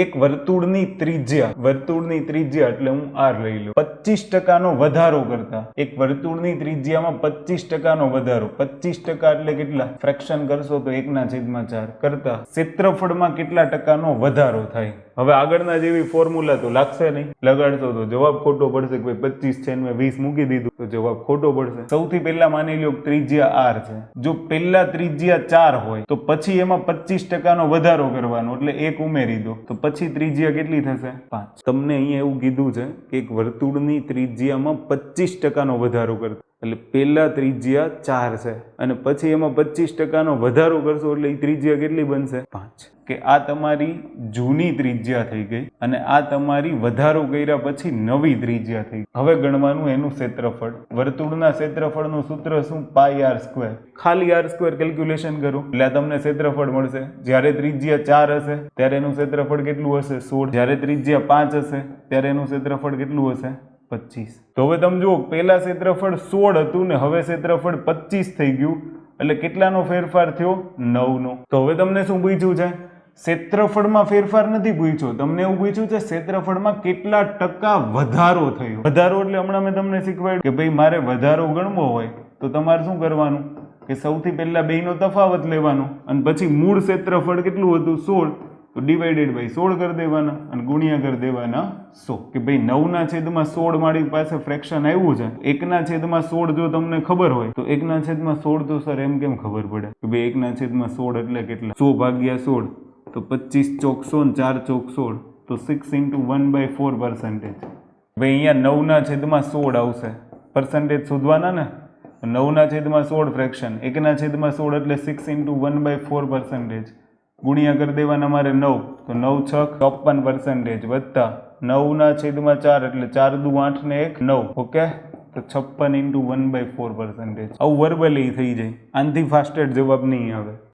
એક વર્તુળની ત્રિજ્યા. વર્તુળની ત્રિજ્યા એટલે હું આર લઈ લઉં. પચીસ ટકાનો વધારો કરતા. એક વર્તુળની ત્રિજ્યામાં પચીસ ટકાનો વધારો. પચીસ ટકા એટલે કેટલા? ફ્રેક્શન કરશો તો એકના છેદમાં ચાર. કરતા. ક્ષેત્રફળમાં કેટલા ટકાનો વધારો થાય? હવે આગળના જેવી ફોર્મ્યુલા તો લાગશે નહીં. લગાડશો તો જવાબ ખોટો પડશે કે ભાઈ પચીસ છે મેં વીસ મૂકી દીધું. તો જવાબ ખોટો પડશે. સૌથી પહેલા માની કે ત્રિજ્યા આર છે. જો પહેલા ત્રિજ્યા ચાર હોય, તો પછી એમાં પચીસ ટકાનો વધારો કરવાનો. એટલે એક ઉમેરી દો. તો પછી ત્રિજ્યા કેટલી થશે? પાંચ. તમને અહીંયા એવું કીધું છે કે એક વર્તુળની ત્રિજ્યામાં પચીસ ટકાનો વધારો કરતા એટલે પહેલા ત્રિજ્યા ચાર છે. અને પછી એમાં પચીસ ટકાનો વધારો કરશો એટલે એ ત્રિજ્યા કેટલી બનશે? પાંચ. કે આ તમારી જૂની ત્રિજ્યા થઈ ગઈ અને આ તમારી વધારો કર્યા પછી નવી ત્રિજ્યા થઈ હવે ગણવાનું એનું ક્ષેત્રફળ. વર્તુળના ક્ષેત્રફળનું સૂત્ર શું? Pi R square. ખાલી આર સ્ક્વેર કેલ્ક્યુલેશન કરો. એટલે તમને ક્ષેત્રફળ મળશે. જ્યારે ત્રિજ્યા ચાર હશે, ત્યારે એનું ક્ષેત્રફળ કેટલું હશે? સોળ. જ્યારે ત્રિજ્યા પાંચ હશે, ત્યારે એનું ક્ષેત્રફળ કેટલું હશે? પચીસ. તો હવે તમે જુઓ, પહેલા ક્ષેત્રફળ સોળ હતું ને હવે ક્ષેત્રફળ પચીસ થઈ ગયું. એટલે કેટલાનો ફેરફાર થયો? નવનો. તો હવે તમને શું પૂછ્યું છે? ક્ષેત્રફળમાં ફેરફાર નથી પૂછ્યો. તમને એવું પૂછ્યું છે, ક્ષેત્રફળમાં કેટલા ટકા વધારો થયો? વધારો એટલે હમણાં મેં તમને શીખવાડ્યું કે ભાઈ મારે વધારો ગણવો હોય તો તમારે શું કરવાનું? કે સૌથી પહેલાં બેયનો તફાવત લેવાનો. અને પછી મૂળ ક્ષેત્રફળ કેટલું હતું? સોળ. તો ડિવાઇડેડ બાય સોળ કરી દેવાના અને ગુણ્યા કરી દેવાના સો. કે ભાઈ નવના છેદમાં સોળ મારી પાસે ફ્રેક્શન આવ્યું છે, એકના છેદમાં સોળ જો તમને ખબર હોય, તો એકના છેદમાં સોળ તો સર એમ કેમ ખબર પડે? કે ભાઈ એકના છેદમાં સોળ એટલે કેટલા? સો ભાગ્યા સોળ, તો પચીસ ચોક સો ને ચાર ચોક સોળ, તો six into one by four percentage ભાઈ અહીંયા નવના છેદમાં સોળ આવશે. પર્સન્ટેજ શોધવાના ને? નવના છેદમાં સોળ ફ્રેક્શન એકના છેદમાં સોળ એટલે six into one by four percentage ગુણ્યા કરી દેવાના મારે નવ. તો નવ છ ચોપન પર્સન્ટેજ વત્તા નવના છેદમાં ચાર એટલે ચાર દુ આઠ ને એક નવ. ઓકે? તો છપ્પન into one by four percentage આવું વર્બલી થઈ જાય. આનાથી ફાસ્ટેડ જવાબ નહીં આવે.